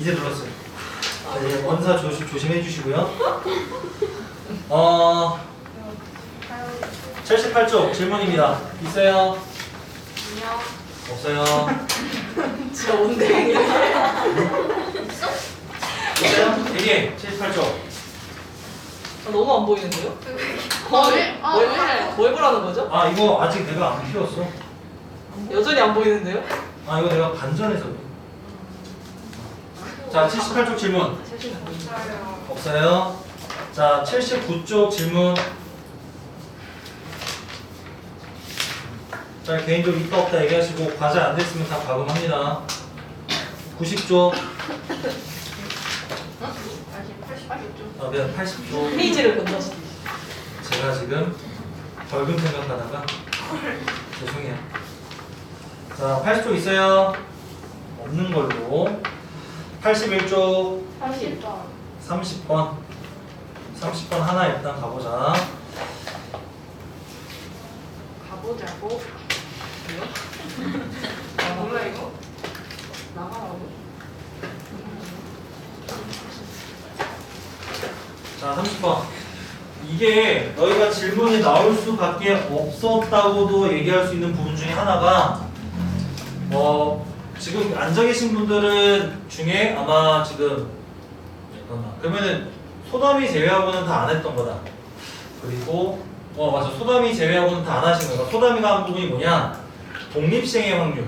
이제 눌렀어요. 자, 이제 원사 조심, 조심해 주시고요. 어, 78쪽 질문입니다. 있어요? 안녕. 없어요? 진짜 온대. 있어요? 얘기해. 78쪽. 아, 너무 안 보이는데요? 뭘? 어, 뭘, 네. 뭘 보라는 거죠? 아, 이거 아직 내가 안 피웠어. 여전히 안 보이는데요? 아, 이거 내가 반전해서. 자, 78쪽 질문. 없어요? 자, 79쪽 질문. 자, 개인적으로 있다 없다 얘기하시고 과제 안 됐으면 다 과금합니다. 90쪽, 아직 88쪽. 아, 그냥 80쪽. 페이지를 건너시기. 제가 지금 벌금 생각하다가 죄송해요. 자, 80쪽 있어요? 없는 걸로. 81쪽 80점. 30번. 30번 하나 일단 가보자. 가보자고. 아, 몰라 이거? 나가라고? 자, 30번. 이게 너희가 질문이 나올 수밖에 없었다고도 얘기할 수 있는 부분 중에 하나가 어, 지금 앉아 계신 분들은 중에 아마 지금 잠깐만 그러면은 소담이 제외하고는 다 안 했던 거다. 그리고 어 맞아 소담이 제외하고는 다 안 하신 거다. 소담이가 한 부분이 뭐냐? 독립생의 확률.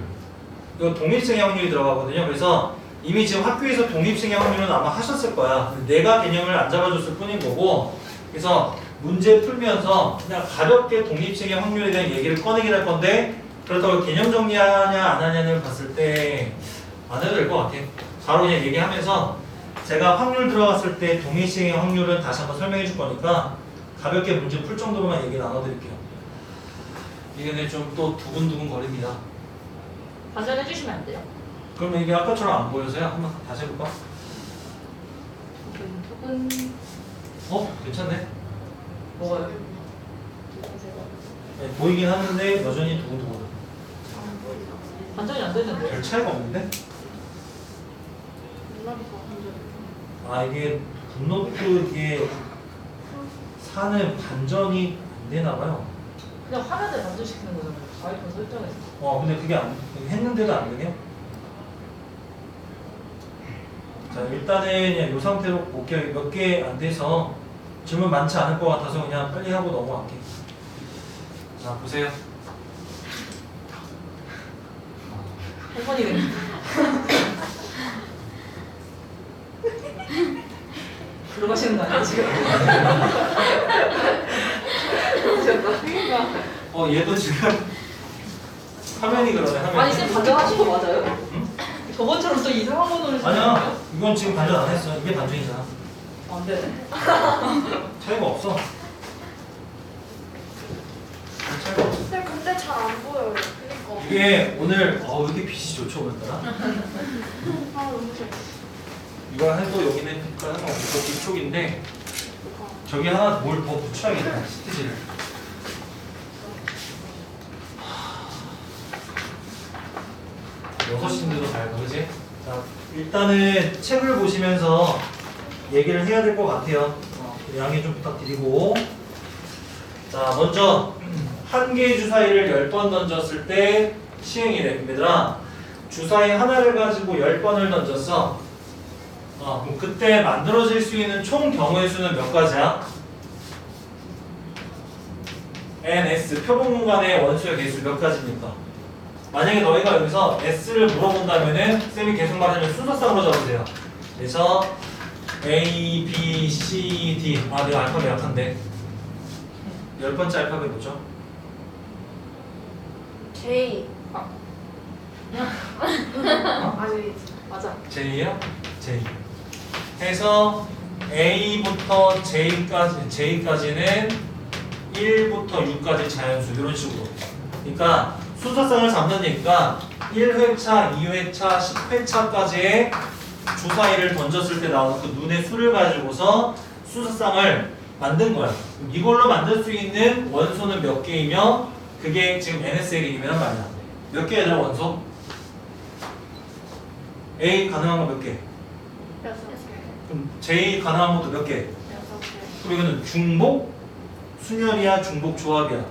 이거 독립생의 확률이 들어가거든요. 그래서 이미 지금 학교에서 독립생의 확률은 아마 하셨을 거야. 내가 개념을 안 잡아줬을 뿐인 거고. 그래서 문제 풀면서 그냥 가볍게 독립생의 확률에 대한 얘기를 꺼내긴 할 건데 그렇다고 개념 정리하냐 안 하냐를 봤을 때 안 해도 될 것 같아. 바로 그냥 얘기하면서 제가 확률 들어갔을 때 독립생의 확률은 다시 한번 설명해 줄 거니까 가볍게 문제 풀 정도로만 얘기 나눠드릴게요. 이게 좀 또 두근두근 거립니다. 반전해 주시면 안 돼요? 그러면 이게 아까처럼 안 보여서요? 한번 다시 해볼까? 두근 어? 괜찮네. 뭐가요? 네, 보이긴 하는데 여전히 두근두근. 반전이 안 되는데. 별 차이가 없는데? 아 이게 분노도 이게 사는 반전이 안 되나 봐요. 그냥 화면을 반전시키는 거잖아요. 아이폰 설정에서. 어 근데 그게 안 했는데도 안 되네요. 자 일단은 그냥 이 상태로 볼게요. 몇 개 안 돼서 질문 많지 않을 것 같아서 그냥 빨리 하고 넘어갈게요. 자 보세요. 한 번이 되네. 들어가시는 거 아니에요 지금? 미쳤다. 어 얘도 지금 화면이 그러네 화면이. 아니 쌤 반전하신 거 맞아요? 저번처럼 또 이상한 번호를 아니야 이건 지금 반전 안 했어. 이게 반전이잖아. 안 되네. 차이가 없어. 차이가 없어. 근데 근데 잘 안 보여요. 이게 오늘 어, 왜 이렇게 빛이 좋죠 오늘따라? 이거 해도 여기는 빛깔 상관없고 뒤쪽인데 저기 하나 뭘 더 붙여야겠다 스티치를 여섯 시인데도 잘 그지? 자 일단은 책을 보시면서 얘기를 해야 될 것 같아요 어, 양해 좀 부탁드리고 자 먼저 한 개의 주사위를 열번 던졌을 때 시행이래 얘들아 주사위 하나를 가지고 열 번을 던졌어 어, 그럼 그때 만들어질 수 있는 총 경우의 수는 몇 가지야? n, s 표본 공간의 원수의 개수 몇 가지입니까? 만약에 너희가 여기서 s를 물어본다면은 쌤이 계속 말하면 순서상으로 적으세요. 그래서 a, b, c, d 아 내가 알파벳 약한데 열 번째 알파벳 뭐죠? J. 아. 아직 맞아. J요? J. 해서 A부터 J까지, J까지는 1부터 6까지 자연수 이런 식으로. 그러니까 순서상을 잡는다니까 1회차, 2회차, 10회차까지의 주사위를 던졌을 때 나오는 그 눈의 수를 가지고서 순서상을 만든 거야. 이걸로 만들 수 있는 원소는 몇 개이며 그게 지금 NS의 개념이란 말이야. 몇 개야, 원소? A 가능한 거 몇 개? 여섯 개. 그럼 제일 가능한 것도 몇 개? 여섯 개. 그리고 이거는 중복? 순열이야 중복 조합이야?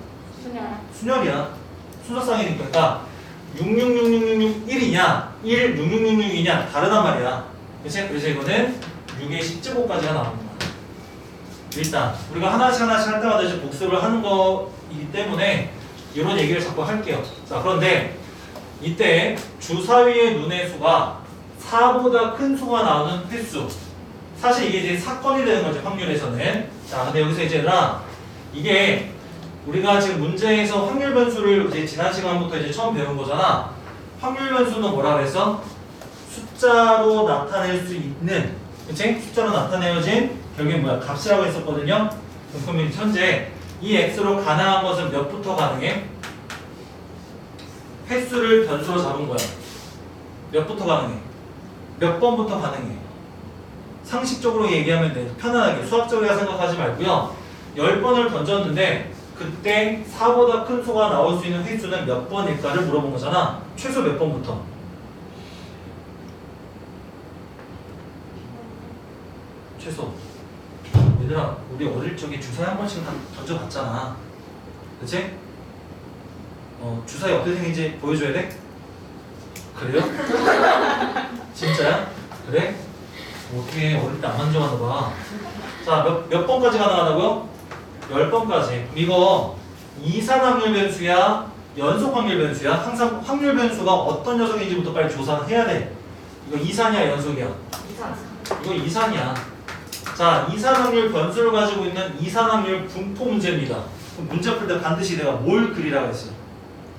그냥 순열이야 순서상이니까 그러니까 666666이냐 1 6666이냐 다르단 말이야 그치? 그래서 이거는 6의 10제곱까지가 나오는 거야 일단 우리가 하나씩 하나씩 할 때마다 이제 복습을 하는 거이기 때문에 이런 얘기를 자꾸 할게요 자 그런데 이때 주사위의 눈의 수가 4보다 큰 수가 나오는 횟수 사실 이게 이제 사건이 되는 거죠 확률에서는 자 근데 여기서 이제 나 이게 우리가 지금 문제에서 확률 변수를 이제 지난 시간부터 이제 처음 배운 거잖아. 확률 변수는 뭐라 그랬어? 숫자로 나타낼 수 있는, 그치? 숫자로 나타내어진 결국에 뭐야? 값이라고 했었거든요. 그럼 현재 이 x로 가능한 것은 몇부터 가능해? 횟수를 변수로 잡은 거야. 몇부터 가능해? 몇 번부터 가능해? 상식적으로 얘기하면 돼. 편안하게 수학적으로 생각하지 말고요. 10번을 던졌는데 그때 4보다 큰 수가 나올 수 있는 횟수는 몇 번일까를 물어본 거잖아. 최소 몇 번부터? 최소. 얘들아, 우리 어릴 적에 주사위 한 번씩 다 던져봤잖아. 그치? 어, 주사위 어떻게 생긴지 보여줘야 돼? 그래요? 진짜야? 그래? 어떻게 어릴 때 안 만져봤나 봐. 자, 몇, 몇 번까지 가능하다고요? 10번까지. 이거 이산 확률 변수야? 연속 확률 변수야? 항상 확률 변수가 어떤 녀석인지부터 빨리 조사를 해야 돼. 이거 이산이야, 연속이야? 이상. 이거 이산이야. 자, 이산 확률 변수를 가지고 있는 이산 확률 분포 문제입니다. 문제 풀 때 반드시 내가 뭘 그리라고 했어?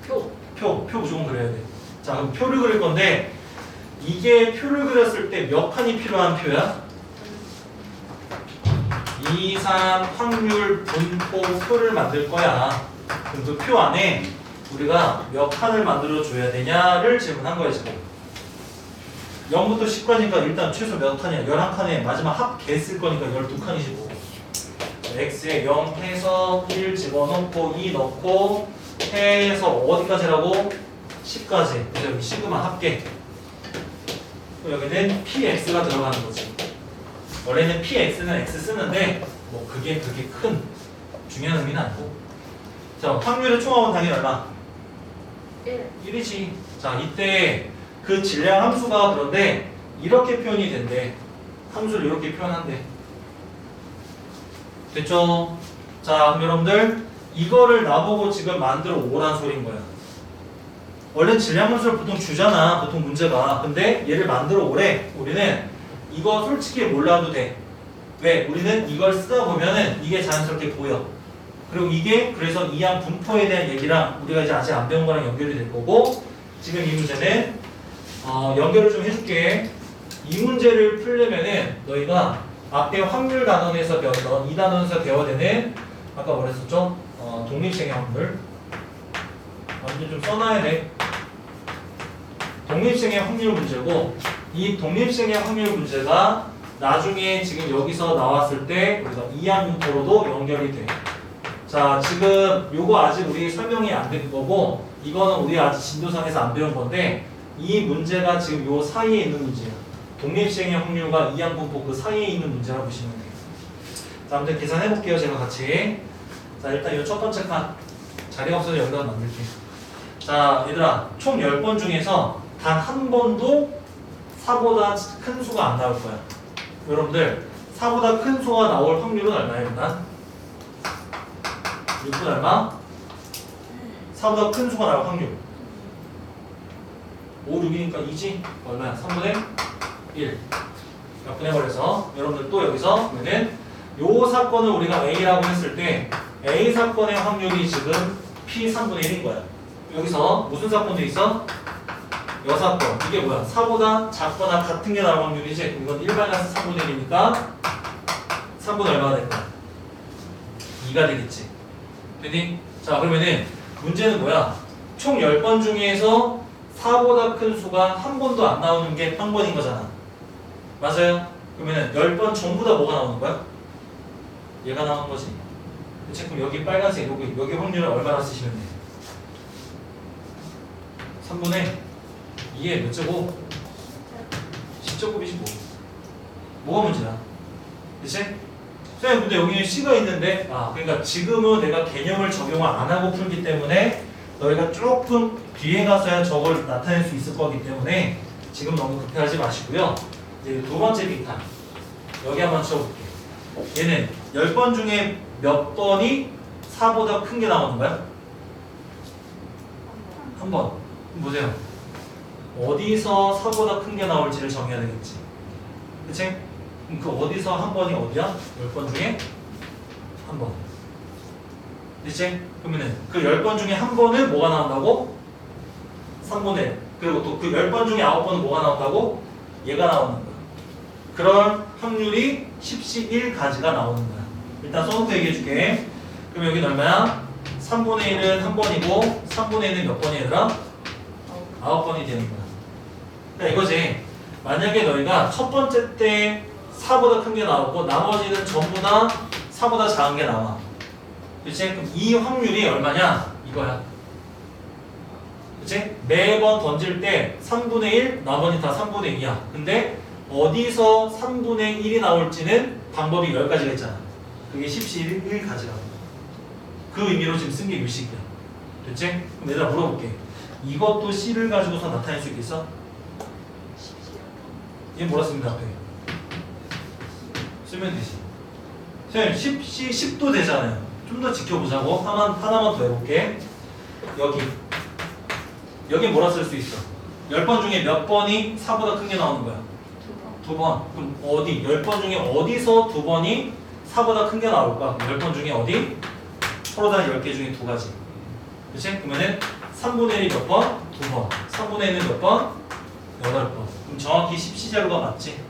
표. 표, 표 무조건 그려야 돼. 자, 그럼 표를 그릴 건데 이게 표를 그렸을 때 몇 칸이 필요한 표야? 이산 확률 분포 표를 만들 거야. 그럼 그 표 안에 우리가 몇 칸을 만들어 줘야 되냐를 질문한 거야 지금. 0부터 10까지니까 일단 최소 몇 칸이야? 11칸에 마지막 합계 쓸 거니까 12칸이지 뭐. x에 0 해서 1 집어넣고 2 넣고 해서 어디까지라고? 10까지. 그래서 여기 시그마 합계. 여기는 px가 들어가는 거지. 원래는 px는 x 쓰는데 뭐 그게 그렇게 큰 중요한 의미는 아니고. 자 확률의 총합은 당연히 얼마? 1. 1이지. 자 이때 그 질량 함수가 그런데 이렇게 표현이 된대. 함수를 이렇게 표현한대. 됐죠? 자 그럼 여러분들 이거를 나보고 지금 만들어 오란 소린 거야. 원래 질량 함수를 보통 주잖아. 보통 문제가. 근데 얘를 만들어 오래. 우리는 이거 솔직히 몰라도 돼. 왜? 우리는 이걸 쓰다 보면은 이게 자연스럽게 보여. 그리고 이게 그래서 이항 분포에 대한 얘기랑 우리가 이제 아직 안 배운 거랑 연결이 될 거고 지금 이 문제는 어, 연결을 좀 해줄게. 이 문제를 풀려면은 너희가 앞에 확률 단원에서 배웠던 이 단원에서 배워야 되는 아까 뭐랬었죠? 어, 독립생의 확률. 완전 좀 써놔야 돼. 독립생의 확률 문제고 이 독립생의 확률 문제가 나중에 지금 여기서 나왔을 때 우리가 이항 분포로도 연결이 돼. 자 지금 요거 아직 우리 설명이 안 된 거고 이거는 우리 아직 진도상에서 안 배운 건데 이 문제가 지금 요 사이에 있는 문제야. 독립생의 확률과 이항 분포 그 사이에 있는 문제라고 보시면 돼요. 자 아무튼 계산해 볼게요 제가 같이. 자 일단 요 첫 번째 칸 자리가 없어서 여기다 만들게요. 자 얘들아 총 10번 중에서 단 한 번도 4보다 큰 수가 안 나올 거야. 여러분들 4보다 큰 수가 나올 확률은 얼마예요 일단? 6분 얼마? 4보다 큰 수가 나올 확률 5, 6이니까 2지? 얼마야? 3분의 1 몇분의 버려서 여러분들 또 여기서 그러면은 요 사건을 우리가 A라고 했을 때 A 사건의 확률이 지금 P 3분의 1인 거야 여기서 무슨 사건도 있어? 여사건 이게 뭐야? 4보다 작거나 같은 게 나올 확률이지 이건 1 마이너스 3분의 1이니까 3분의 얼마가 될 거야? 2가 되겠지 됐니? 자 그러면은 문제는 뭐야? 총 10번 중에서 4보다 큰 수가 한 번도 안 나오는 게 한 번인 거잖아 맞아요? 그러면은 10번 전부 다 뭐가 나오는 거야? 얘가 나오는 거지 그치? 그럼 여기 빨간색 여기 여기 확률을 얼마나 쓰시면 돼? 3분의 2에 몇 제곱? 10제곱이지 뭐 뭐가 문제야? 그치? 선생님 근데 여기는 C가 있는데 아 그러니까 지금은 내가 개념을 적용을 안 하고 풀기 때문에 너희가 조금 뒤에 가서야 저걸 나타낼 수 있을 거기 때문에 지금 너무 급해하지 마시고요 이제 두 번째 빅탄 여기 한번 쳐볼게 얘는 10번 중에 몇 번이 4보다 큰 게 나오는 거야? 한 번. 보세요. 어디서 4보다 큰 게 나올지를 정해야 되겠지. 그치? 그럼 그 어디서 한 번이 어디야? 10번 중에 한 번. 그치? 그러면은 그 10번 중에 한 번은 뭐가 나온다고? 3분의 1. 그리고 또 그 10번 중에 9번은 뭐가 나온다고? 얘가 나오는 거야. 그럴 확률이 10시 1가지가 나오는 거야. 일단 써놓고 얘기해 줄게. 그럼 여기 얼마야? 3분의 1은 한 번이고 3분의 1은 몇 번이 얘들아? 9번이 되는 거야. 그러니까 이거지. 만약에 너희가 첫 번째 때 4보다 큰 게 나오고 나머지는 전부 다 4보다 작은 게 나와. 그치? 그럼 이 확률이 얼마냐? 이거야. 그치? 매번 던질 때 3분의 1, 나머지 다 3분의 2야. 근데 어디서 3분의 1이 나올지는 방법이 10가지가 있잖아. 그게 10시 1, 1가지라고. 그 의미로 지금 쓴게 요식이야. 됐지? 그럼 얘들아 물어볼게. 이것도 C를 가지고서 나타낼 수 있겠어? 얘 씁니다 앞에? 쓰면 되지. 선생님 10시 10도 되잖아요. 좀 더 지켜보자고. 하나만, 하나만 더 해볼게. 여기. 여기 뭐라 쓸 수 있어? 10번 중에 몇 번이 4보다 큰 게 나오는 거야? 두 번. 그럼 어디? 10번 중에 어디서 두 번이 4보다 큰 게 나올까? 10번 중에 어디? 서로 다른 10개 중에 두 가지. 그치? 그러면은 3분의 1이 몇 번? 두 번. 3분의 1은 몇 번? 여덟 번. 그럼 정확히 10시제로가 맞지?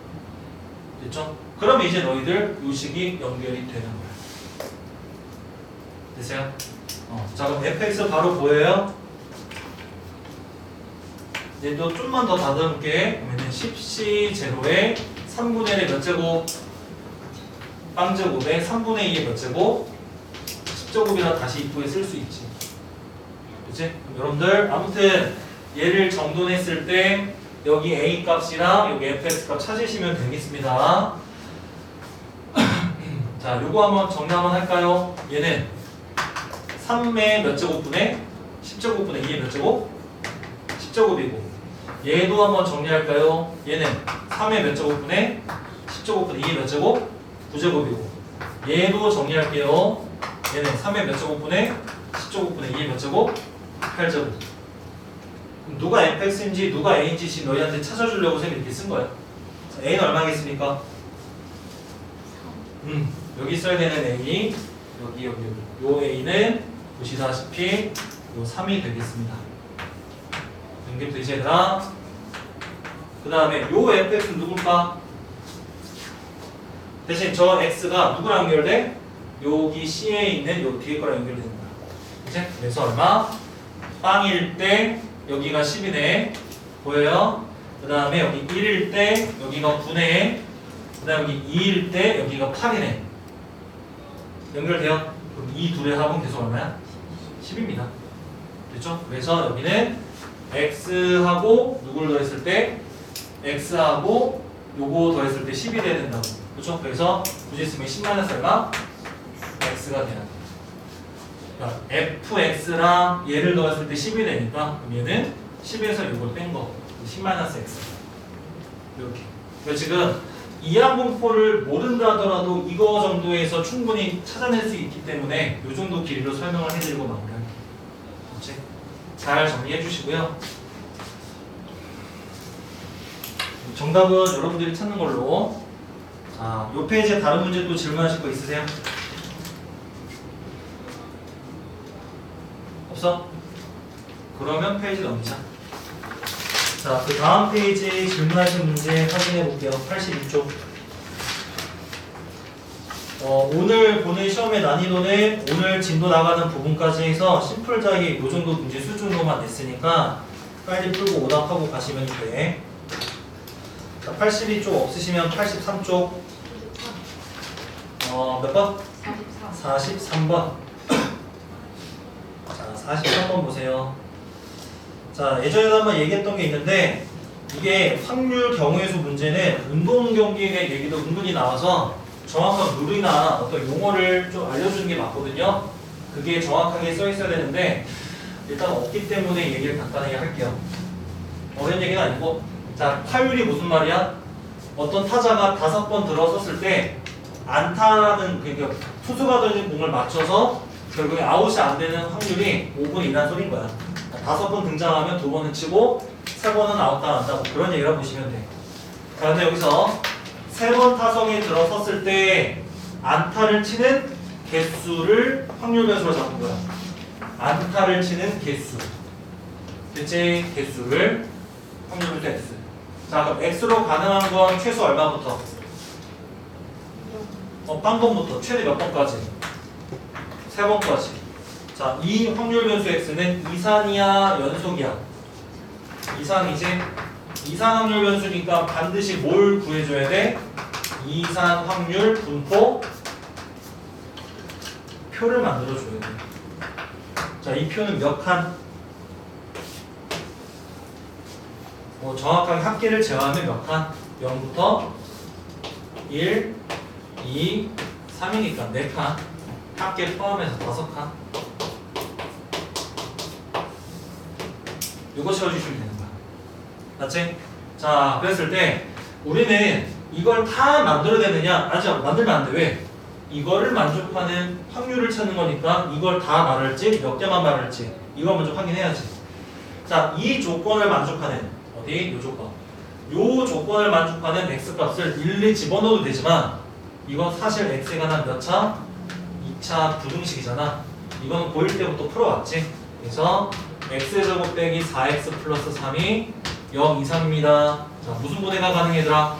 됐죠? 그러면 이제 너희들 요식이 연결이 되는 거야. 됐어요? 어, 자 그럼 fx 바로 보여요? 이제 또 좀만 더 다듬게 그러면은 10시 제로에 3분의 1의 몇 제곱? 빵제곱에 3분의 2의 몇 제곱? 10제곱이라 다시 이쁘게 쓸수 있지. 그치? 여러분들 아무튼 얘를 정돈했을 때 여기 a 값이랑 여기 fx 값 찾으시면 되겠습니다. 자, 요거 한번 정리 한번 할까요? 얘는 3의 몇 제곱분의 10제곱분의 2의 몇 제곱? 10제곱이고 얘도 한번 정리할까요? 얘는 3의 몇 제곱분의 10제곱분의 2의 몇 제곱? 9제곱이고 얘도 정리할게요. 얘는 3의 몇 제곱분의 10제곱분의 2의 몇 제곱? 8제곱. 그럼 누가 fx인지 누가 a인지 너희한테 찾아주려고 쌤이 이렇게 쓴 거야. 자, a는 얼마겠습니까? 음, 여기 써야 되는 a 여기 여기 여기 요 a는 보시다시피 요 3이 되겠습니다. 연결되지 얘들아? 그 다음에 요 fx는 누굴까? 대신 저 x가 누구랑 연결돼? 여기 C에 있는 요 뒤에 거랑 연결되는 거야. 그치? 그래서 얼마? 빵일 때 여기가 10이네. 보여요? 그 다음에 여기 1일 때 여기가 9네. 그 다음에 여기 2일 때 여기가 8이네. 연결돼요? 그럼 이 둘의 합은 계속 얼마야? 10입니다. 됐죠? 그래서 여기는 x하고 누굴 더했을 때 x하고 요거 더했을 때 10이 돼야 된다고. 그렇죠? 그래서 굳이 쓰면 10 마이너스 얼마? x가 돼. 그러니까 fx랑 얘를 더했을 때 10이 되니까 그럼 얘는 10에서 이걸 뺀 거. 10 마이너스 x. 이렇게. 그러니까 지금 이항공포를 모른다 하더라도 이거 정도에서 충분히 찾아낼 수 있기 때문에 이 정도 길이로 설명을 해드리고 마무리할게요. 잘 정리해 주시고요. 정답은 여러분들이 찾는 걸로. 자, 요 페이지에 다른 문제 또 질문하실 거 있으세요? 없어? 그러면 페이지 넘자. 자, 그 다음 페이지 질문하신 문제 확인해 볼게요. 82쪽. 어, 오늘 보는 시험의 난이도는 오늘 진도 나가는 부분까지 해서 심플 자기 요 정도 문제 수준으로만 냈으니까 빨리 풀고 오답하고 가시면 돼. 자, 82쪽 없으시면 83쪽. 어, 몇 번? 44. 43번. 자, 43번 보세요. 자, 예전에 한번 얘기했던 게 있는데, 이게 확률 경우의 수 문제는 운동 경기의 얘기도 은근히 나와서 정확한 룰이나 어떤 용어를 좀 알려주는 게 맞거든요. 그게 정확하게 써 있어야 되는데 일단 없기 때문에 얘기를 간단하게 할게요. 어려운 얘기는 아니고 자 타율이 무슨 말이야? 어떤 타자가 다섯 번 들어섰을 때 안타라는 그러니까 투수가 던진 공을 맞춰서 결국에 아웃이 안 되는 확률이 5분의 2라는 소린 거야. 다섯 번 등장하면 두 번은 치고 세 번은 아웃 당한다. 뭐 그런 얘기라 보시면 돼. 자, 근데 여기서 세 번 타석에 들어섰을 때 안타를 치는 개수를 확률 변수로 잡은 거야. 안타를 치는 개수. 대체 개수를 확률 변수. 자, 그럼 x로 가능한 건 최소 얼마부터? 어, 빵번부터 최대 몇 번까지? 세 번까지. 자, 이 확률 변수 x는 이산이야, 연속이야? 이산이지? 이산 확률 변수니까 반드시 뭘 구해줘야 돼? 이산 확률 분포 표를 만들어줘야 돼. 자, 이 표는 몇 칸? 뭐 정확하게 합계를 제외하면 몇 칸? 0부터 1, 2, 3이니까 4칸. 합계 포함해서 5칸. 이거 채워주시면 거야. 맞지? 자, 그랬을 때 우리는 이걸 다 만들어야 되느냐? 아직 만들면 안 돼. 왜? 이거를 만족하는 확률을 찾는 거니까 이걸 다 말할지 몇 개만 말할지 이걸 먼저 확인해야지. 자, 이 조건을 만족하는 어디? 요 조건. 요 조건을 만족하는 x 값을 일일이 집어넣어도 되지만 이건 사실 x에 관한 몇 차? 2차 부등식이잖아. 이건 고1 때부터 풀어왔지. 그래서 x제곱 빼기 4x 플러스 3이 0 이상입니다. 자, 무슨 분해가 가능 얘들아?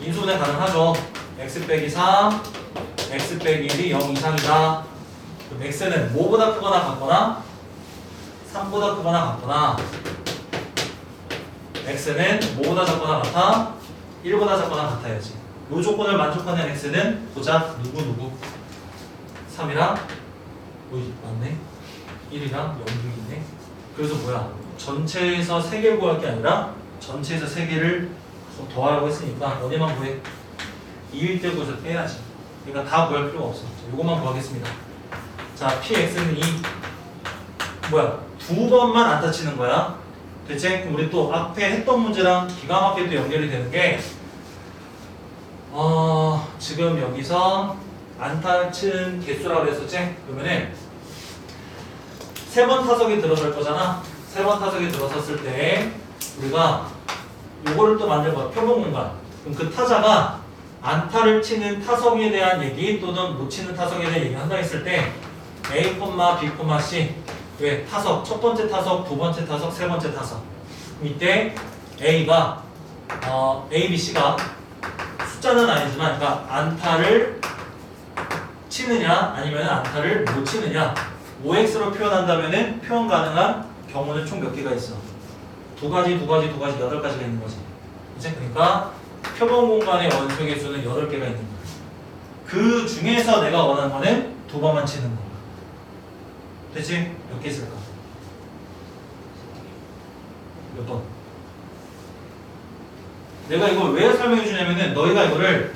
인수분해 가능하죠. x 빼기 3, x 빼기 1이 0 이상이다. 그럼 x는 뭐보다 크거나 같거나 3보다 크거나 같거나 x는 뭐보다 작거나 같아 1보다 작거나 같아야지. 이 조건을 만족하는 x는 보자 누구 누구 3이랑 어이 맞네 1이랑 0이 있네. 그래서 뭐야? 전체에서 3개 구할 게 아니라 전체에서 3개를 더하라고 했으니까 어디만 구해? 2일 때 구해서 빼야지. 그러니까 다 구할 필요가 없어. 자, 요것만 구하겠습니다. 자, px는 2. 뭐야? 두 번만 안 다치는 거야. 대체 우리 또 앞에 했던 문제랑 기가 막히게 또 연결이 되는 게 어, 지금 여기서 안 타 친 개수라고 했었지? 그러면은 세 번 타석에 들어설 거잖아. 세 번 타석에 들어섰을 때 우리가 요거를 또 만들 거야. 표본 공간. 그럼 그 타자가 안타를 치는 타석에 대한 얘기 또는 못 치는 타석에 대한 얘기 한다 했을 때 A, B, C. 왜? 타석. 첫 번째 타석, 두 번째 타석, 세 번째 타석. 이때 A가 어, A, B, C가 숫자는 아니지만 그러니까 안타를 치느냐 아니면 안타를 못 치느냐. OX로 표현한다면은 표현 가능한 경우는 총 몇 개가 있어? 두 가지, 두 가지, 두 가지, 여덟 가지가 있는 거지. 이제 그러니까 표본 공간의 원소의 수는 여덟 개가 있는 거야. 그 중에서 내가 원하는 거는 두 번만 치는 거. 됐지? 몇개 있을까? 몇 번? 내가 이걸 왜 설명해 주냐면은 너희가 이거를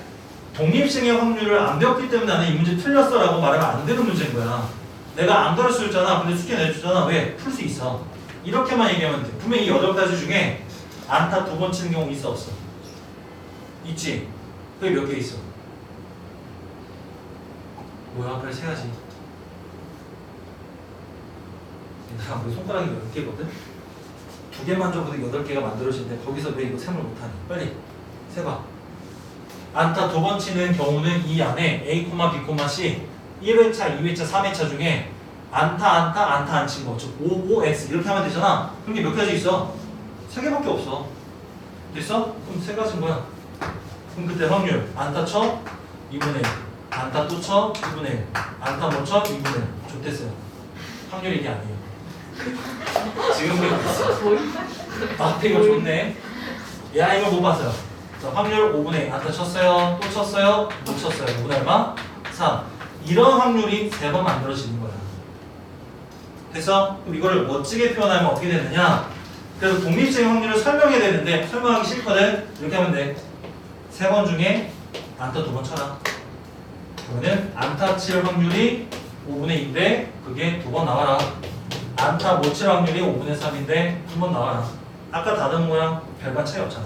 독립생의 확률을 안 배웠기 때문에 나는 이 문제 틀렸어라고 말하면 안 되는 문제인 거야. 내가 안 가르쳐 줬잖아. 근데 숙제 내줬잖아. 왜? 풀 수 있어. 이렇게만 얘기하면 돼. 분명히 이 여덟 가지 중에 안타 두 번 치는 경우 있어 없어? 있지. 그게 몇 개 있어? 뭐야? 그래 세 가지. 내가 우리 손가락이 몇 개거든? 두 개만 적어도 여덟 개가 만들어지는데 거기서 왜 이거 셈을 못하니? 빨리 세봐. 안타 두 번 치는 경우는 이 안에 A, B, C 1회차, 2회차, 3회차 중에 안타, 안타, 안타 안 친 거, 즉 O, O, X 이렇게 하면 되잖아. 그럼 이게 몇 가지 있어? 세 개밖에 없어. 됐어? 그럼 세 가지인 거야. 그럼 그때 확률 안타 쳐 2분의 1, 안타 또 쳐 2분의 1, 안타 못 쳐 2분의 1. 좋댔어요. 확률 이게 아니에요. 지금 있어. 거의 아, 이거 좋네. 야, 이거 못 봤어요. 자, 확률 5분의 1. 안타 쳤어요. 또 쳤어요. 못 쳤어요. 5분의 얼마? 3. 이런 확률이 세번 만들어지는 거야. 그래서 이거를 멋지게 표현하면 어떻게 되느냐? 그래서 독립적인 확률을 설명해야 되는데 설명하기 싫거든. 이렇게 하면 돼. 세 번 중에 안타 두 번 쳐라. 그러면 안타 칠 확률이 5분의 2인데 그게 두 번 나와라. 안타 못 칠 확률이 5분의 3인데 한 번 나와라. 아까 다른 거랑 별반 차이 없잖아.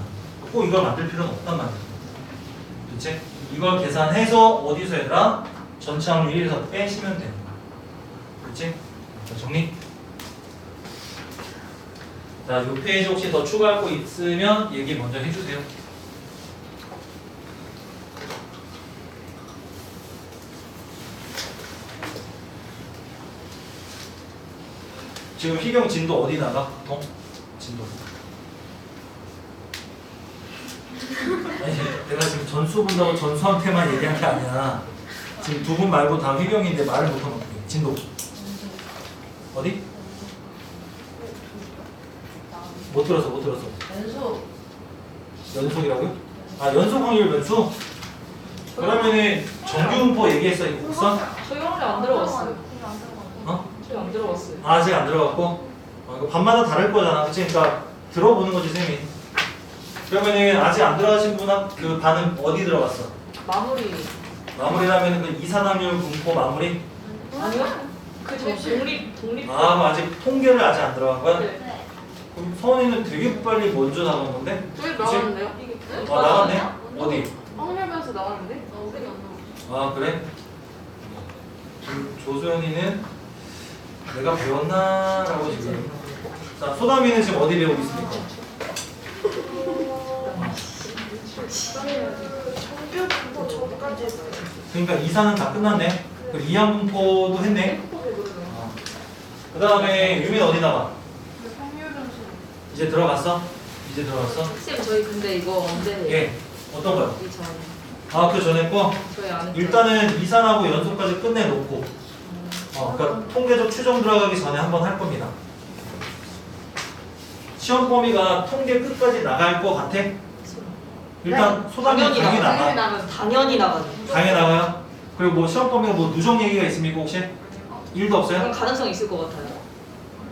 꼭 이걸 만들 필요는 없단 말이야. 그치? 이걸 계산해서 어디서 얘들아? 전체 확률 1에서 빼시면 되는 거야. 그치? 자, 정리. 자, 요 페이지 혹시 더 추가할 거 있으면 얘기 먼저 해주세요. 지금 희경 진도 어디 나가? 보통? 진도. 아니, 내가 지금 전수 본다고 전수한테만 얘기한 게 아니야. 지금 두 분 말고 다 희경인데 말을 못하면 어떡해. 진도. 어디? 못 들었어, 못 들었어. 연속. 연속이라고요? 아, 연속 확률 연속? 그러면은 정규분포 얘기했어, 이거 국선? 저희 확률 안 들어갔어요. 어? 저희 안 들어갔어요. 아, 아직 안 들어갔고? 어, 이거 밤마다 다를 거잖아. 그치? 그러니까 들어보는 거지, 쌤이. 그러면은 아직 안 들어가신 분은 그 반은 어디 들어갔어? 마무리. 마무리라면 그 이산확률 분포 마무리? 아니요? 그저 독립 독립. 아, 그럼 아직 통계를 아직 안 들어간 거야? 네. 그럼 서원이는 되게 빨리 먼저 나간 건데? 저희? 나왔는데요? 어, 나갔네? 어디? 변수 나왔는데? 어, 우리 안 나왔어. 아 그래? 조- 조소연이는 내가 배웠나 라고 지금 자 소담이는 지금 어디 배우고 있습니까? 그러니까 이사는 다 끝났네 그리고 이항분포도 했네 그 다음에 유민 어디 나가? 근데 확률 변수. 이제 들어갔어? 이제 들어갔어? 쌤 저희 근데 이거 언제? 예 어떤 거요? 이 전. 아 그 전에 거 저희 안 했죠. 일단은 이산하고 연속까지 끝내놓고 어, 그러니까 통계적 추정 들어가기 전에 한번 할 겁니다. 시험 범위가 통계 끝까지 나갈 것 같아? 일단 소담이 당연히 당연히 나가. 나가. 나가죠. 당연히 나가죠. 당연히 나가요. 그리고 뭐 시험 범위가 뭐 누적 얘기가 있습니까 혹시? 일도 없어요? 가능성 있을 것 같아요.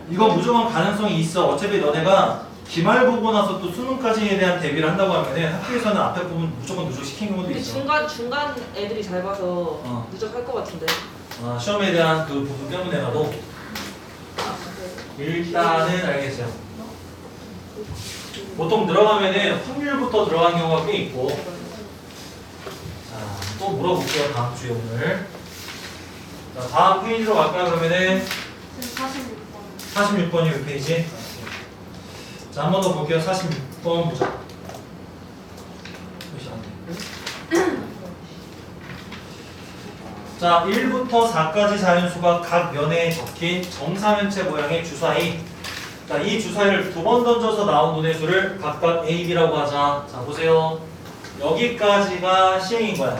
이거 무조건 가능성이 있어. 어차피 너네가 기말 보고 나서 또 수능까지에 대한 대비를 한다고 하면은 학교에서는 앞에 부분 무조건 누적 시킨 경우도 근데 있어. 중간 중간 애들이 잘 봐서 어. 누적할 것 같은데. 아, 시험에 대한 그 부분 때문에라도 아, 일단은 알겠어요. 보통 들어가면은 확률부터 들어간 경우가 꽤 있고 자, 또 물어볼게요 다음 주에 오늘 자, 다음 페이지로 갈까요 그러면은 지금 46번. 46번이 이 페이지 자, 한 번 더 볼게요 46번 보자. 자, 1부터 4까지 자연수가 각 면에 적힌 정사면체 모양의 주사위. 자, 이 주사위를 두 번 던져서 나온 논의 수를 각각 A, B라고 하자. 자, 보세요. 여기까지가 시행인 거야.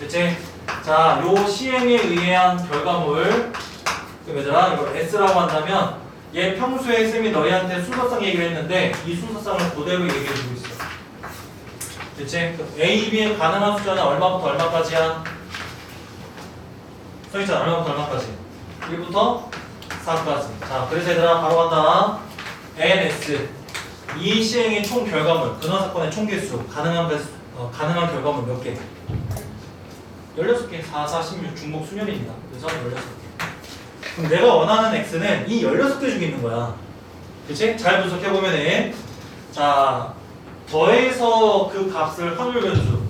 그치? 자, 요 시행에 의한 결과물. 그럼 얘들아, 이걸 S라고 한다면 얘 평소에 쌤이 너희한테 순서상 얘기를 했는데 이 순서상을 그대로 얘기해 주고 있어. 그치? A, B의 가능한 숫자는 얼마부터 얼마까지야? 써있잖아 얼마부터 얼마까지 1부터 4까지 자 그래서 얘들아 바로 간다. NS 이 시행의 총 결과물 근원 사건의 총 개수 가능한 개수, 어, 가능한 결과물 몇 개? 16개. 4, 4, 16 중복 수면입니다. 그래서 16개. 그럼 내가 원하는 X는 이 16개 중에 있는 거야. 그치? 잘 분석해보면은 자 더해서 그 값을 확률 변수.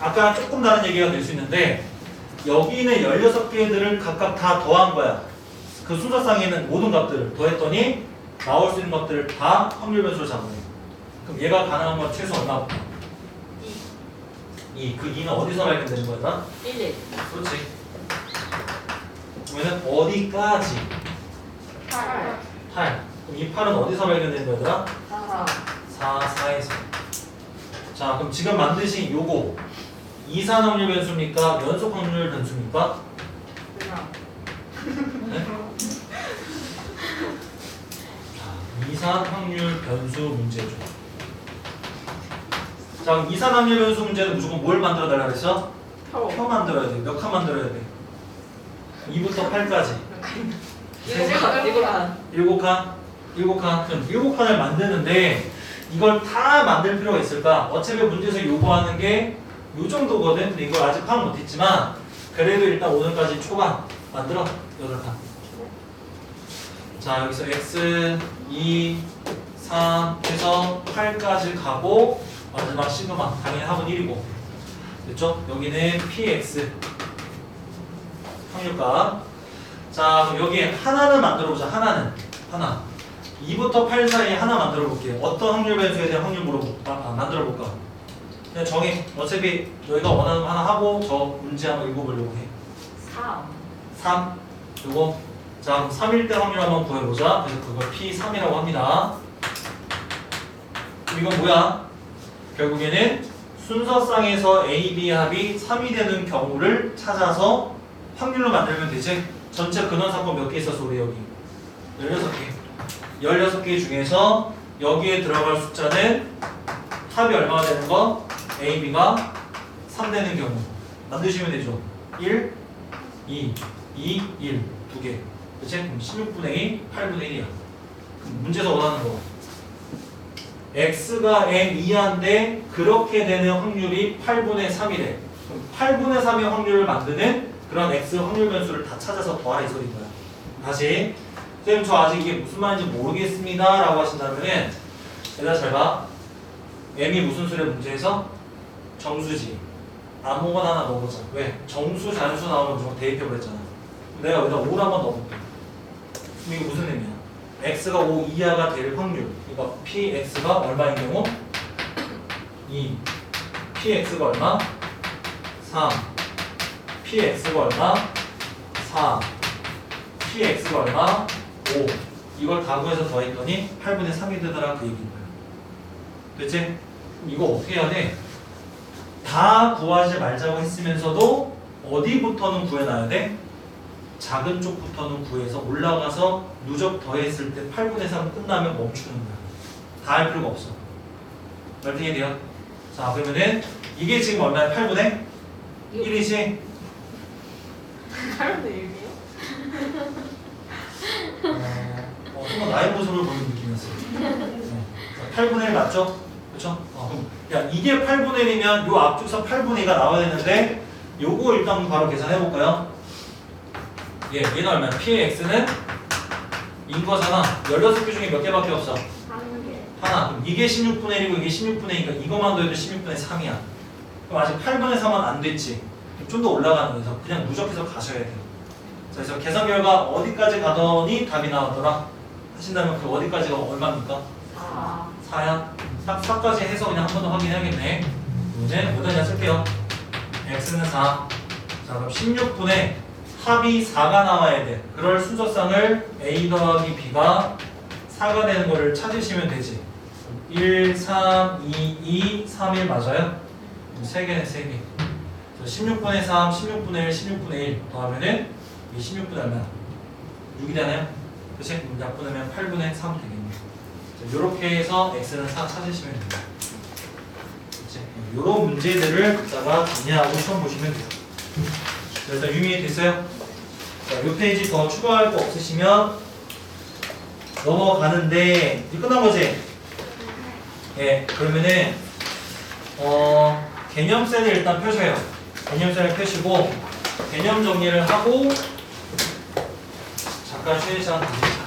아까 조금 다른 얘기가 될 수 있는데 여기는 16개들을 각각 다 더한 거야. 그 순서상에 있는 모든 값들을 더했더니 나올 수 있는 것들을 다 확률 변수로 잡네. 그럼 얘가 가능한 건 최소 얼마? 2. 그 2는 어디서 발견되는 거야? 1, 1. 그렇지. 그러면 어디까지? 8. 8. 그럼 이 8은 어디서 발견되는 거야? 4. 4, 4에서. 자, 그럼 지금 만드신 요거 이산 확률 변수입니까? 연속 확률 변수입니까? 그냥. 네? 자, 이산 확률 변수 문제죠. 자, 이산 확률 변수 문제는 무조건 뭘 만들어 달라 그랬어? 표. 표 만들어야 돼. 몇 칸 만들어야 돼? 2부터 8까지. 이거 칸. 이거 칸. 7칸. 일곱 칸, 그럼 일곱 칸을 만드는데 이걸 다 만들 필요가 있을까? 어차피 문제에서 요구하는 게 요 정도거든. 근데 이걸 아직 파악 못했지만 그래도 일단 오늘까지 초반 만들어 여덟 칸. 자 여기서 x 2, 3 해서 8까지 가고 마지막 시그마 당연히 합은 1이고. 됐죠? 여기는 px 확률값 자 그럼 여기 하나는 만들어 보자. 하나는. 하나. 2부터 8 사이에 하나 만들어 볼게요. 어떤 확률 변수에 대한 확률 물어볼까 아, 만들어 볼까? 그냥 정해. 어차피 너희가 원하는 거 하나 하고 저 문제 한번 읽어보려고 해. 3. 3 요거 자 그럼 3일 때 확률 한번 구해보자. 그래서 그걸 P3이라고 합니다. 이건 뭐야? 결국에는 순서상에서 A, B 합이 3이 되는 경우를 찾아서 확률로 만들면 되지. 전체 근원 사건 몇 개 있었어 우리 여기? 16개. 16개 중에서 여기에 들어갈 숫자는 합이 얼마가 되는 거? A, B가 3 되는 경우. 만드시면 되죠. 1, 2, 2, 1 두 개. 그치? 그럼 16분의 2, 8분의 1이야. 그럼 문제에서 원하는 거. x가 n 이하인데 그렇게 되는 확률이 8분의 3이래. 그럼 8분의 3의 확률을 만드는 그런 x 확률 변수를 다 찾아서 더하라 이 소리인 거야. 다시. 선생님 저 아직 이게 무슨 말인지 모르겠습니다 라고 하신다면은 얘들아 잘 봐. m이 무슨 수래 문제에서? 정수지. 아무거나 하나 넣어보자. 왜? 정수, 잔수 나오면 무조건 대입해버렸잖아. 내가 여기다 5를 한번 넣어볼게. 이게 무슨 의미야? x가 5 이하가 될 확률. 그러니까 px가 얼마인 경우? 2. px가 얼마? 3. px가 얼마? 4. px가 얼마? 5. 이걸 다 구해서 더했더니 8분의 3이 되더라 그 얘기인 거야. 됐지? 이거 어떻게 해야 돼? 다 구하지 말자고 했으면서도 어디부터는 구해놔야 돼? 작은 쪽부터는 구해서 올라가서 누적 더했을 때 8분의 3 끝나면 멈추는 거야. 다 할 필요가 없어. 어떻게 돼요? 자 그러면은 이게 지금 얼마야? 8분의 1이지? 8분의 1이요? 어, 정말 나의 모습을 보는 느낌이었어요. 네. 자, 8분의 1 맞죠? 그렇죠? 어, 그럼 야 이게 8분의 1이면 요 앞쪽에서 8분의 2가 나와야 되는데 요거 일단 바로 계산해 볼까요? 예, 얘는 얼마야? P의 X는 인 거잖아. 16개 중에 몇 개밖에 없어? 3개. 하나. 그럼 이게 16분의 1이고 이게 16분의 2니까 이것만 더해도 16분의 3이야. 그럼 아직 8분의 3은 안 됐지. 좀 더 올라가는 거에서 그냥 누적해서 가셔야 돼요. 자, 그래서 계산 결과 어디까지 가더니 답이 나왔더라? 하신다면 그 어디까지가 얼마입니까? 4. 4야? 딱 4까지 해서 그냥 한 번 더 확인해야겠네. 이제 오단위나 쓸게요. x는 4. 자, 그럼 16분에 합이 4가 나와야 돼. 그럴 순서상을 a 더하기 b가 4가 되는 거를 찾으시면 되지. 1, 3, 2, 2, 3, 1 맞아요? 3개네, 3개. 16분의 3, 16분의 1, 16분의 1 더하면은 이 16분의 얼마야? 6이잖아요? 그치? 약분하면 8분의 3 되겠네. 자, 요렇게 해서 x는 4 찾으시면 됩니다. 요런 문제들을 갖다가 정리하고 시험 보시면 돼요. 자, 일단 유미 됐어요? 자, 요 페이지 더 추가할 거 없으시면 넘어가는데 이제 끝난 거지? 예, 그러면은 어 개념셀을 일단 펴셔요. 개념셀을 펴시고 개념 정리를 하고 잠깐 쉬는 시간 가지시죠.